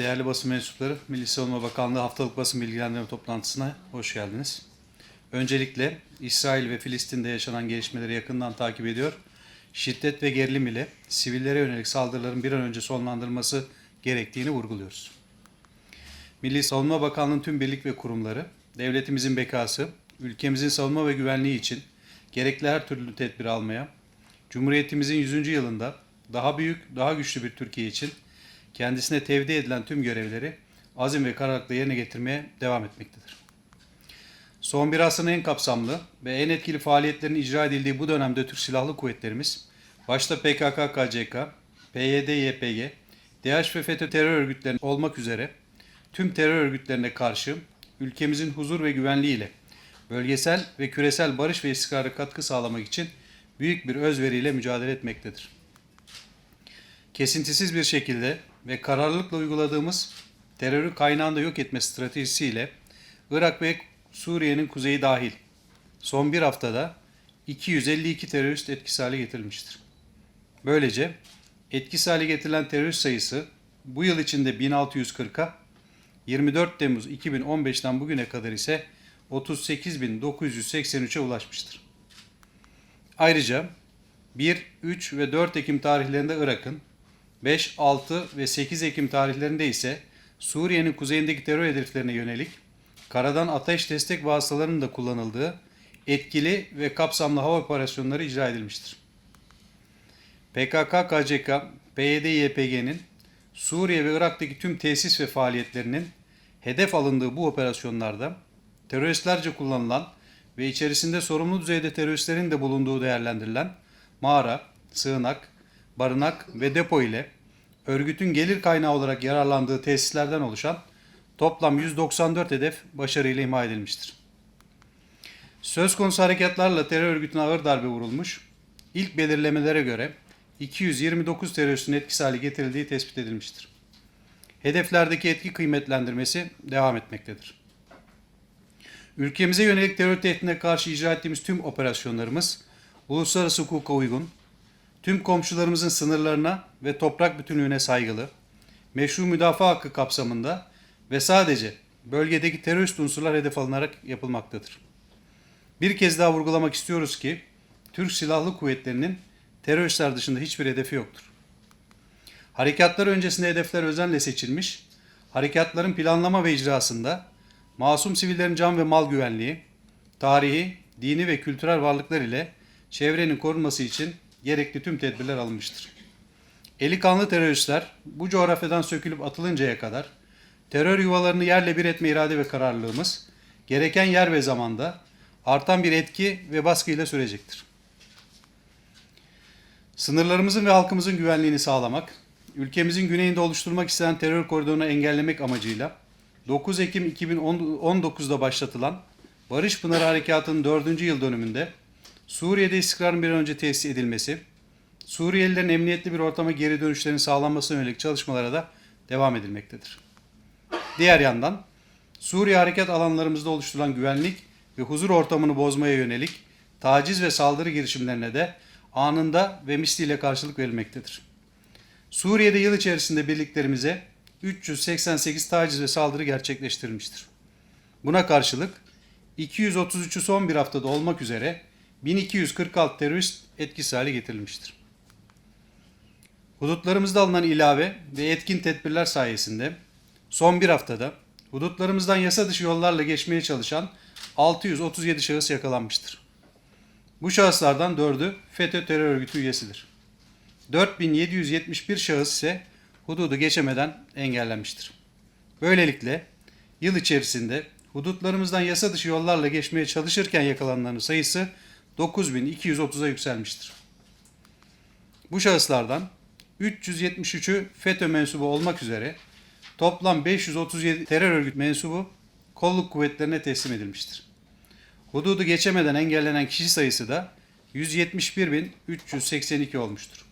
Değerli basın mensupları, Milli Savunma Bakanlığı haftalık basın bilgilendirme toplantısına hoş geldiniz. Öncelikle İsrail ve Filistin'de yaşanan gelişmeleri yakından takip ediyor. Şiddet ve gerilim ile sivillere yönelik saldırıların bir an önce sonlandırılması gerektiğini vurguluyoruz. Milli Savunma Bakanlığı'nın tüm birlik ve kurumları, devletimizin bekası, ülkemizin savunma ve güvenliği için gerekli her türlü tedbir almaya, Cumhuriyetimizin 100. yılında daha büyük, daha güçlü bir Türkiye için kendisine tevdi edilen tüm görevleri azim ve kararlılıkla yerine getirmeye devam etmektedir. Son bir asrın en kapsamlı ve en etkili faaliyetlerin icra edildiği bu dönemde Türk Silahlı Kuvvetlerimiz, başta PKK-KCK, PYD-YPG, DH ve FETÖ terör örgütleri olmak üzere tüm terör örgütlerine karşı ülkemizin huzur ve güvenliğiyle bölgesel ve küresel barış ve istikrara katkı sağlamak için büyük bir özveriyle mücadele etmektedir. Kesintisiz bir şekilde ve kararlılıkla uyguladığımız terörü kaynağında yok etme stratejisiyle Irak ve Suriye'nin kuzeyi dahil son bir haftada 252 terörist etkisiz hale getirilmiştir. Böylece etkisiz hale getirilen terörist sayısı bu yıl içinde 1640'a 24 Temmuz 2015'ten bugüne kadar ise 38.983'e ulaşmıştır. Ayrıca 1, 3 ve 4 Ekim tarihlerinde Irak'ın, 5, 6 ve 8 Ekim tarihlerinde ise Suriye'nin kuzeyindeki terör hedeflerine yönelik karadan ateş destek vasıtalarının da kullanıldığı etkili ve kapsamlı hava operasyonları icra edilmiştir. PKK-KCK, PYD-YPG'nin Suriye ve Irak'taki tüm tesis ve faaliyetlerinin hedef alındığı bu operasyonlarda teröristlerce kullanılan ve içerisinde sorumlu düzeyde teröristlerin de bulunduğu değerlendirilen mağara, sığınak, barınak ve depo ile örgütün gelir kaynağı olarak yararlandığı tesislerden oluşan toplam 194 hedef başarıyla imha edilmiştir. Söz konusu harekatlarla terör örgütüne ağır darbe vurulmuş, ilk belirlemelere göre 229 teröristin etkisiz hale getirildiği tespit edilmiştir. Hedeflerdeki etki kıymetlendirmesi devam etmektedir. Ülkemize yönelik terör tehdidine karşı icra ettiğimiz tüm operasyonlarımız uluslararası hukuka uygun, tüm komşularımızın sınırlarına ve toprak bütünlüğüne saygılı, meşru müdafaa hakkı kapsamında ve sadece bölgedeki terörist unsurlar hedef alınarak yapılmaktadır. Bir kez daha vurgulamak istiyoruz ki Türk Silahlı Kuvvetleri'nin teröristler dışında hiçbir hedefi yoktur. Harekatlar öncesinde hedefler özenle seçilmiş, harekatların planlama ve icrasında masum sivillerin can ve mal güvenliği, tarihi, dini ve kültürel varlıklar ile çevrenin korunması için gerekli tüm tedbirler alınmıştır. Eli kanlı teröristler bu coğrafyadan sökülüp atılıncaya kadar terör yuvalarını yerle bir etme irade ve kararlılığımız gereken yer ve zamanda artan bir etki ve baskıyla sürecektir. Sınırlarımızın ve halkımızın güvenliğini sağlamak, ülkemizin güneyinde oluşturmak istenen terör koridorunu engellemek amacıyla 9 Ekim 2019'da başlatılan Barış Pınarı Harekatı'nın 4. yıl dönümünde Suriye'de istikrarın bir an önce tesis edilmesi, Suriyelilerin emniyetli bir ortama geri dönüşlerinin sağlanmasına yönelik çalışmalara da devam edilmektedir. Diğer yandan Suriye harekat alanlarımızda oluşturulan güvenlik ve huzur ortamını bozmaya yönelik taciz ve saldırı girişimlerine de anında ve misliyle karşılık verilmektedir. Suriye'de yıl içerisinde birliklerimize 388 taciz ve saldırı gerçekleştirilmiştir. Buna karşılık 233'ü son bir haftada olmak üzere 1246 terörist etkisiz hale getirilmiştir. Hudutlarımızda alınan ilave ve etkin tedbirler sayesinde son bir haftada hudutlarımızdan yasa dışı yollarla geçmeye çalışan 637 şahıs yakalanmıştır. Bu şahıslardan 4'ü FETÖ terör örgütü üyesidir. 4771 şahıs ise hududu geçemeden engellenmiştir. Böylelikle yıl içerisinde hudutlarımızdan yasa dışı yollarla geçmeye çalışırken yakalananların sayısı 9230'a yükselmiştir. Bu şahıslardan 373'ü FETÖ mensubu olmak üzere toplam 537 terör örgüt mensubu kolluk kuvvetlerine teslim edilmiştir. Hududu geçemeden engellenen kişi sayısı da 171.382 olmuştur.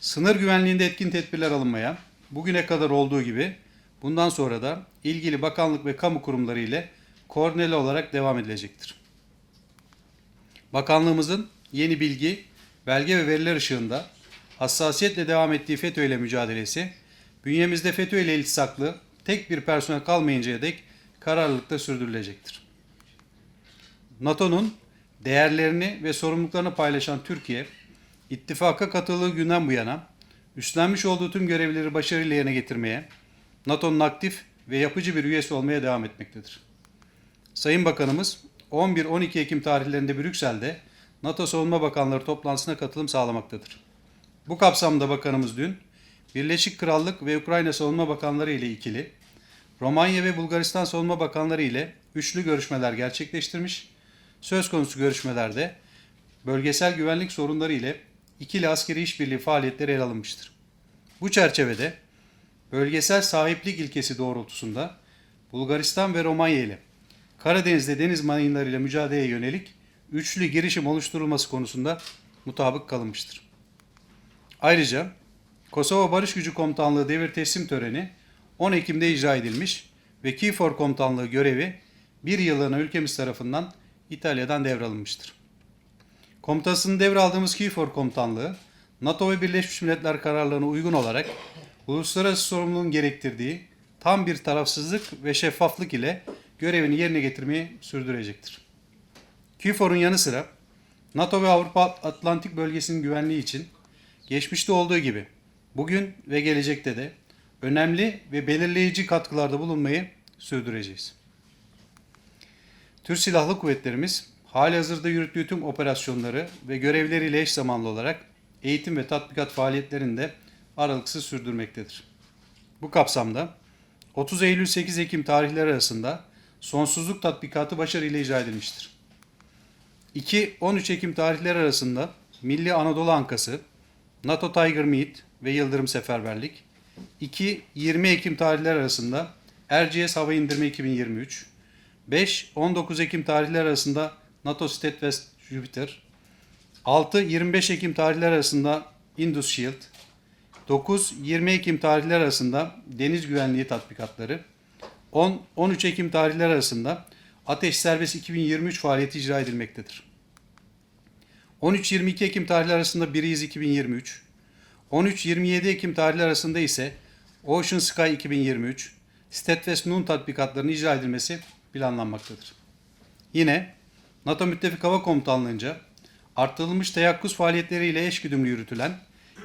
Sınır güvenliğinde etkin tedbirler alınmaya, bugüne kadar olduğu gibi bundan sonra da ilgili bakanlık ve kamu kurumları ile koordineli olarak devam edilecektir. Bakanlığımızın yeni bilgi, belge ve veriler ışığında hassasiyetle devam ettiği FETÖ ile mücadelesi bünyemizde FETÖ ile iltisaklı tek bir personel kalmayıncaya dek kararlılıkla sürdürülecektir. NATO'nun değerlerini ve sorumluluklarını paylaşan Türkiye, ittifaka katıldığı günden bu yana üstlenmiş olduğu tüm görevleri başarıyla yerine getirmeye, NATO'nun aktif ve yapıcı bir üyesi olmaya devam etmektedir. Sayın Bakanımız 11-12 Ekim tarihlerinde Brüksel'de NATO Savunma Bakanları toplantısına katılım sağlamaktadır. Bu kapsamda bakanımız dün Birleşik Krallık ve Ukrayna Savunma Bakanları ile ikili, Romanya ve Bulgaristan Savunma Bakanları ile üçlü görüşmeler gerçekleştirmiş. Söz konusu görüşmelerde bölgesel güvenlik sorunları ile ikili askeri işbirliği faaliyetleri ele alınmıştır. Bu çerçevede bölgesel sahiplik ilkesi doğrultusunda Bulgaristan ve Romanya ile Karadeniz'de deniz mayınlarıyla mücadeleye yönelik üçlü girişim oluşturulması konusunda mutabık kalınmıştır. Ayrıca Kosova Barış Gücü Komutanlığı devir teslim töreni 10 Ekim'de icra edilmiş ve KFOR Komutanlığı görevi bir yıllığına ülkemiz tarafından İtalya'dan devralınmıştır. Komutasını devraldığımız KFOR Komutanlığı, NATO ve Birleşmiş Milletler kararlarına uygun olarak uluslararası sorumluluğun gerektirdiği tam bir tarafsızlık ve şeffaflık ile görevini yerine getirmeyi sürdürecektir. KFOR'un yanı sıra NATO ve Avrupa Atlantik bölgesinin güvenliği için geçmişte olduğu gibi bugün ve gelecekte de önemli ve belirleyici katkılarda bulunmayı sürdüreceğiz. Türk Silahlı Kuvvetlerimiz hali hazırda yürüttüğü tüm operasyonları ve görevleriyle eş zamanlı olarak eğitim ve tatbikat faaliyetlerini de aralıksız sürdürmektedir. Bu kapsamda 30 Eylül-8 Ekim tarihleri arasında sonsuzluk tatbikatı başarıyla icra edilmiştir. 2-13 Ekim tarihleri arasında Milli Anadolu Ankası, NATO Tiger Meet ve Yıldırım Seferberlik, 2-20 Ekim tarihleri arasında Erciyes Hava İndirme 2023, 5-19 Ekim tarihleri arasında NATO Steadfast Jupiter, 6-25 Ekim tarihleri arasında Indus Shield, 9-20 Ekim tarihleri arasında deniz güvenliği tatbikatları, 10-13 Ekim tarihleri arasında Ateş Serbest 2023 faaliyeti icra edilmektedir. 13-22 Ekim tarihleri arasında Breeze 2023, 13-27 Ekim tarihleri arasında ise Ocean Sky 2023, Steadfast Noon tatbikatlarının icra edilmesi planlanmaktadır. Yine NATO Müttefik Hava Komutanlığı'nca artırılmış teyakkuz faaliyetleriyle eşgüdümlü yürütülen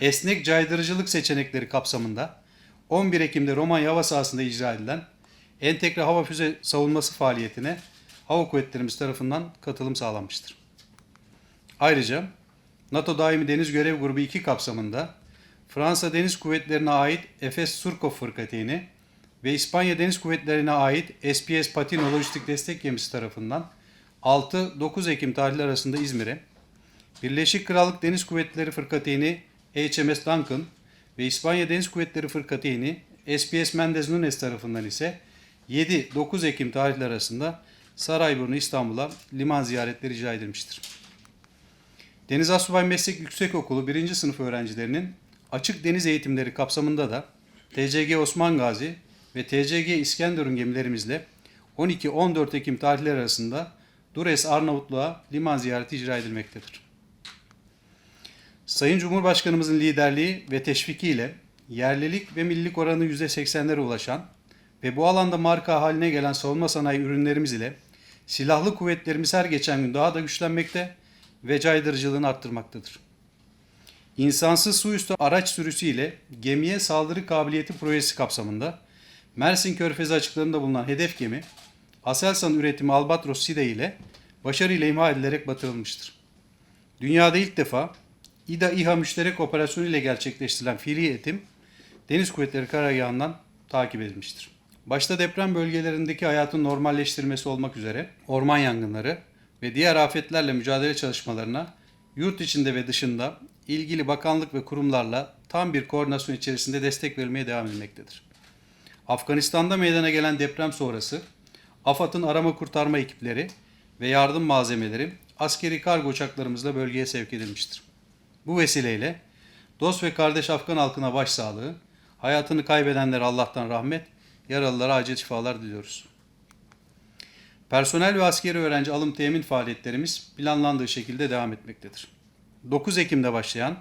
esnek caydırıcılık seçenekleri kapsamında 11 Ekim'de Romanya hava sahasında icra edilen entegre hava füze savunması faaliyetine hava kuvvetlerimiz tarafından katılım sağlanmıştır. Ayrıca NATO Daimi Deniz Görev Grubu 2 kapsamında Fransa Deniz Kuvvetlerine ait Efes Surkov Fırkateyni ve İspanya Deniz Kuvvetlerine ait SPS Patino Lojistik Destek Gemisi tarafından 6-9 Ekim tarihleri arasında İzmir'e, Birleşik Krallık Deniz Kuvvetleri Fırkateyni HMS Duncan ve İspanya Deniz Kuvvetleri Fırkateyni SPS Mendez Nunes tarafından ise 7-9 Ekim tarihleri arasında Sarayburnu İstanbul'a liman ziyaretleri icra edilmiştir. Deniz Asubay Meslek Yüksekokulu 1. sınıf öğrencilerinin açık deniz eğitimleri kapsamında da TCG Osman Gazi ve TCG İskenderun gemilerimizle 12-14 Ekim tarihleri arasında Dures Arnavutluğa liman ziyareti icra edilmektedir. Sayın Cumhurbaşkanımızın liderliği ve teşvikiyle yerlilik ve millilik oranı %80'lere ulaşan ve bu alanda marka haline gelen savunma sanayi ürünlerimiz ile silahlı kuvvetlerimiz her geçen gün daha da güçlenmekte ve caydırıcılığını arttırmaktadır. İnsansız su üstü araç sürüsü ile gemiye saldırı kabiliyeti projesi kapsamında Mersin Körfezi açıklarında bulunan hedef gemi Aselsan üretimi Albatros Side ile başarıyla imha edilerek batırılmıştır. Dünyada ilk defa İDA İHA müşterek operasyonu ile gerçekleştirilen fiili eğitim Deniz Kuvvetleri Karargahı'ndan takip edilmiştir. Başta deprem bölgelerindeki hayatın normalleştirilmesi olmak üzere orman yangınları ve diğer afetlerle mücadele çalışmalarına yurt içinde ve dışında ilgili bakanlık ve kurumlarla tam bir koordinasyon içerisinde destek verilmeye devam edilmektedir. Afganistan'da meydana gelen deprem sonrası AFAD'ın arama kurtarma ekipleri ve yardım malzemeleri askeri kargo uçaklarımızla bölgeye sevk edilmiştir. Bu vesileyle dost ve kardeş Afgan halkına başsağlığı, hayatını kaybedenlere Allah'tan rahmet, yaralılara acil şifalar diliyoruz. Personel ve askeri öğrenci alım temin faaliyetlerimiz planlandığı şekilde devam etmektedir. 9 Ekim'de başlayan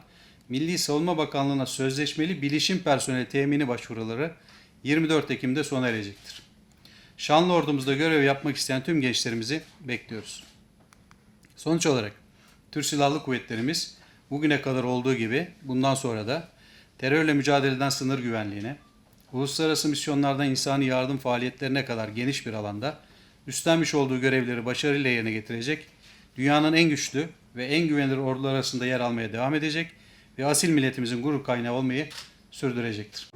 Milli Savunma Bakanlığı'na sözleşmeli bilişim personeli temini başvuruları 24 Ekim'de sona erecektir. Şanlı ordumuzda görev yapmak isteyen tüm gençlerimizi bekliyoruz. Sonuç olarak Türk Silahlı Kuvvetlerimiz bugüne kadar olduğu gibi bundan sonra da terörle mücadeleden sınır güvenliğine, uluslararası misyonlardan insani yardım faaliyetlerine kadar geniş bir alanda üstlenmiş olduğu görevleri başarıyla yerine getirecek, dünyanın en güçlü ve en güvenilir ordular arasında yer almaya devam edecek ve asil milletimizin gurur kaynağı olmayı sürdürecektir.